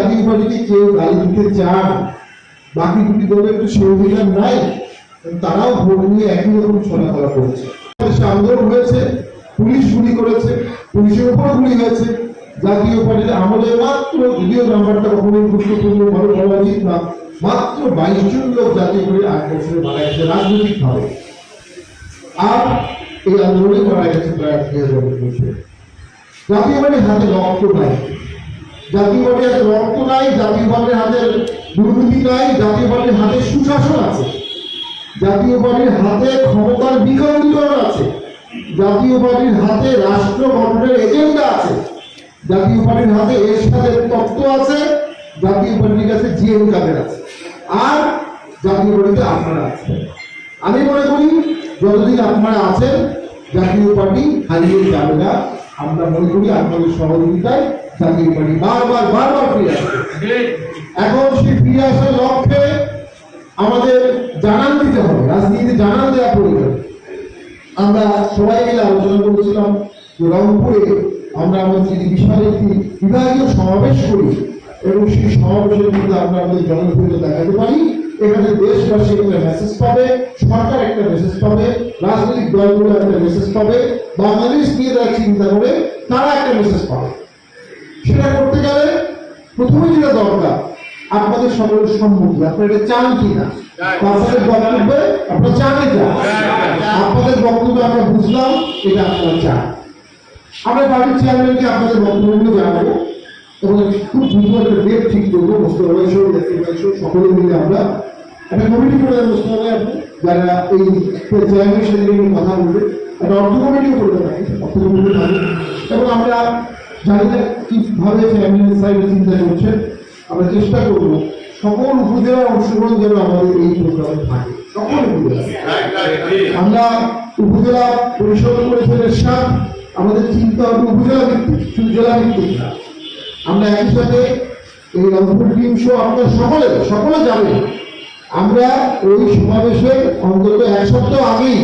জাতীয় পার্টিকে কেউ গালি দিতে চান বাকি দুটি দলের তো সেই অধিকার নাই তারাও ভোট নিয়ে একই রকম চলাফেরা করেছে। আন্দোলন হয়েছে, পুলিশ গুলি করেছে, পুলিশের উপর গুলি হয়েছে। জাতীয় পার্টির আমলে মাত্র দ্বিতীয় নাম্বারটা কখনোই গুরুত্বপূর্ণ ভাবে বলা উচিত না, মাত্র বাইশ জন লোক জাতীয় পার্টির আট বছরে মারা গেছে রাজনৈতিক ভাবে আর এই আন্দোলনে মারা গেছে প্রায় জাতীয় পার্টির হাতে রক্ত নাই। জাতীয় পার্টির হাতে রক্ত নাই জাতীয় পার্টির হাতে দুর্নীতি নাই জাতীয় পার্টির হাতে সুশাসন আছে। জাতীয় পার্টির হাতে ক্ষমতার বিকেন্দ্রীকরণ আছে। জাতীয় পার্টির হাতে রাষ্ট্র গঠনের এজেন্ডা আছে। জাতীয় পার্টির হাতে এরশাদের তত্ত্ব আছে। জাতীয় পার্টির কাছে জিএম কাদের আছে? আর জাতীয় পার্টিতে আপনারা আছেন। আমি মনে করি, যতদিন আপনারা আছেন, জাতীয় পার্টি হারিয়ে যাবে না। আমরা মনে করি আপনাদের সহযোগিতায় পার্টি বারবার বারবার ফিরে আসবে এখন সেই ফিরে আসার লক্ষ্যে আমাদের জানান দিতে হবে, রাজনীতিতে জানান দেওয়া প্রয়োজন। আমরা সবাই মিলে আলোচনা করেছিলাম যে রংপুরে আমরা আমাদের বিশাল একটি বিভাগীয় সমাবেশ করি, এবং সেই সমাবেশের মধ্যে আমরা আমাদের জনপ্রিয়তা দেখাতে পারি। এখানে দেশবাসী একটা মেসেজ পাবে, সরকার একটা মেসেজ পাবে, রাজনৈতিক দলগুলো একটা মেসেজ পাবে, বাংলাদেশ নিয়ে তারা চিন্তা করে, তারা একটা মেসেজ পাবে। সেটা করতে গেলে প্রথমে যেটা দরকার আপনাদের সকলের সম্মতি আপনারা এটা চান কিনা? আপনাদের বক্তব্যে আপনারা চান এটা? আপনাদের বক্তব্য আমরা বুঝলাম এটা আপনারা চান। আমরা পার্টির চেয়ারম্যানকে আপনাদের বক্তব্যগুলো জানাব এবং খুব দ্রুত একটা ডেট ঠিক করব মোস্তফা সকলে মিলে আমরা একটা কমিটি করে মোস্তফা যারা এই চেয়ারম্যানের সাথে কথা বলবে। একটা অর্থ কমিটিও করতে পারি অর্থ কমিটি এবং আমরা জানি না কীভাবে চেয়ারম্যান সাহেব চিন্তা করছেন? আমরা চেষ্টা করব সকল উপজেলার অংশগ্রহণ যেন আমাদের এই প্রোগ্রামে থাকে। সকল উপজেলা। আমরা উপজেলা পরিষদ করেছেন এরশাদ আমাদের চিন্তা হবে উপজেলা ভিত্তিক, শুধু জেলা ভিত্তিক না। আমরা একই সাথে এই রংপুর টিম সহ আপনার সকলে সকলে যাবেন আমরা ওই সমাবেশের অন্তত এক সপ্তাহ আগেই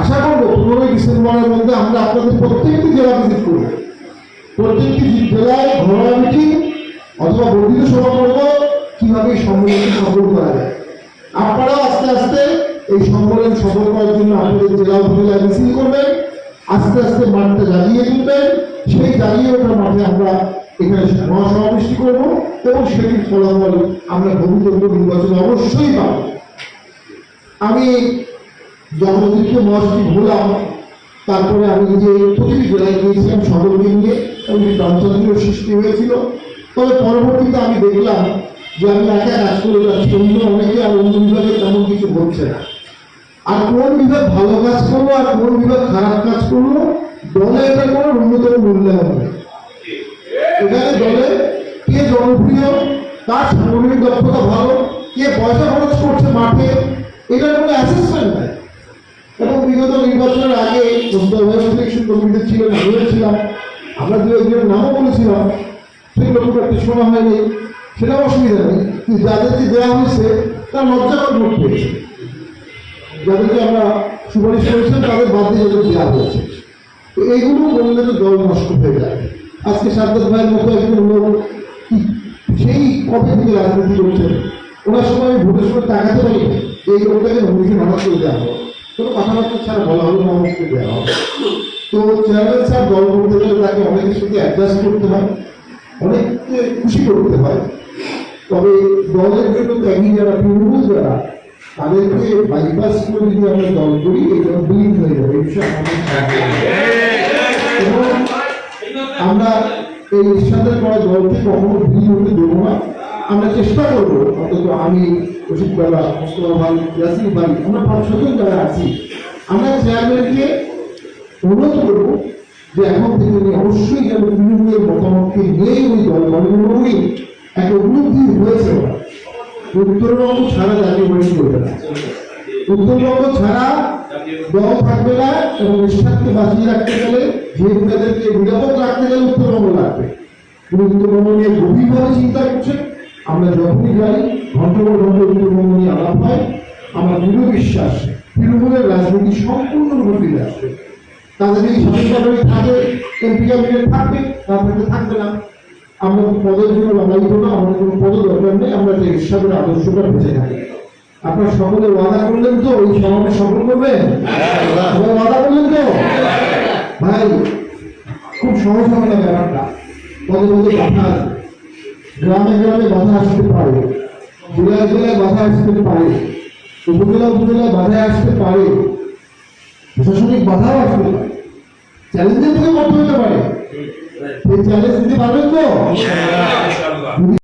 আশা করব পনেরোই ডিসেম্বরের মধ্যে আমরা আপনাদের প্রত্যেকটি জেলা ভিজিট করব। প্রত্যেকটি জেলায় ঘরোয়া মিটিং অথবা বর্ধিত সভা করব কীভাবে এই সফল করা যায়? আপনারাও আস্তে আস্তে এই সম্মেলন সফল করার জন্য আপনাদের জেলা উপজেলা মিছিল করবেন, আস্তে আস্তে মাঠটা জ্বালিয়ে তুলবেন। সেই জ্বালিয়ে ওঠার মাঠে আমরা এখানে মহাসমাবেশটি করব এবং সেটির ফলাফল আমরা ভবিষ্যৎ নির্বাচনে অবশ্যই পাবো। আমি ওদেরকে মহাসচিব হলাম তারপরে আমি যে প্রতিটি জেলায় গিয়েছিলাম সকলকে নিয়ে এবং গণতন্ত্রের সৃষ্টি হয়েছিল। তবে পরবর্তীতে আমি দেখলাম যে আমি একা কাজ করে যাচ্ছি, অন্য অনেকে আর অন্য বিভাগে তেমন কিছু হচ্ছে না। আর কোন বিভাগ ভালো কাজ করল আর কোন বিভাগ খারাপ কাজ করল, দলে এটা কোনো অন্যতম মূল্যায়ন নেই। এখানে দলে কে জনপ্রিয় তার সাংগঠনিক দক্ষতা ভালো, কে পয়সা খরচ করছে মাঠে, এটার কোনো অ্যাসেসমেন্ট বিগত নির্বাচনের আগে সিলেকশন কমিটিতে ছিলেন আমিও আমরা দু একজনের নামও বলেছিলাম সেগুলো খুব একটা শোনা হয়নি, সেটাও অসুবিধা নেই, কিন্তু যাদেরকে দেওয়া হয়েছে, তারা লজ্জাকর ভোট পেয়েছে। যাদেরকে আমরা সুপারিশ করেছিলাম তাদের বাদ দিয়ে যাদের দেওয়া হয়েছে। তো এইগুলো বললে তো দল নষ্ট হয়ে যায়। আজকে সাদ্দাত ভাইয়ের মতো একজন লোক সেই কবে থেকে রাজনীতি করছেন? ওনার সময় ভোটের সময় তাকাতে পারি এই লোকটাকে নমিনেশন হঠাৎ করে দেওয়া কোনো কথাবার্তা ছাড়া বলা হলো মানুষকে দেওয়া হবে তো চেয়ারম্যান স্যার দল করতে গেলে তাকে অনেকের সাথে অ্যাডজাস্ট করতে হয়, অনেককে খুশি করতে হয়। তবে দলের জন্য ত্যাগী যারা তৃণমূল যারা, তাদেরকে বাইপাস করে যদি আমরা দল করি এটা বিলীন হয়ে যাবে আমরা এই ইরশাদের করা দলকে কখনো বিলীন হতে দেবো না। আমরা চেষ্টা করব, অন্তত আমি ওষুধ বেলা মোস্তফা ভাই ইয়াসিন ভাই আমরা পাঁচ ছজন যারা আছি। আমরা চেয়ারম্যানকে অনুরোধ করব যে এখন থেকে উনি অবশ্যই যেন তৃণমূলের মতামতকে নিয়েই ওই দল মনোই একটা উপলব্ধি হয়েছে উত্তরবঙ্গ ছাড়া জাতীয় পার্টি করবে না উত্তরবঙ্গ ছাড়া দল থাকবে না এবং নিষ্ঠাকে বাঁচিয়ে রাখতে গেলে ভোটারদেরকে নিরাপদ রাখতে গেলে উত্তরবঙ্গ লাগবে। তিনি উত্তরবঙ্গ নিয়ে গভীরভাবে চিন্তা করছেন। আমরা যখনই যাই ঘণ্টা পর ঘণ্টা নিয়ে আলাপ হয়, আমার দৃঢ় বিশ্বাস, তৃণমূলের রাজনীতি সম্পূর্ণরূপে ফিরে আসবে। তাদের এই স্বাধীনভাবে থাকে, এমপি ক্যাবিনেট থাকবে তারপরে থাকবে না। আমরা পদের জন্য লড়াই করব, আমাদের কোনো পদ দরকার নেই, আমরা একটা ঈশ্বরের আদর্শটা বেঁচে থাকি। আপনারা সকলে ওয়াদা করলেন তো এই সমাবেশ সফল করবেন? ওয়াদা করলেন তো? ভাই, খুব সহজ হবে না ব্যাপারটা। পদে পদে কথা গ্রামে গ্রামে বাধা আসতে পারে। জেলায় জেলায় বাধা আসতে পারে। উপজেলা উপজেলায় বাধা আসতে পারে। প্রশাসনিক বাধাও আসতে পারে। চ্যালেঞ্জের থেকে মত হতে পারে। সেই চ্যালেঞ্জ দিতে পারবেন তো?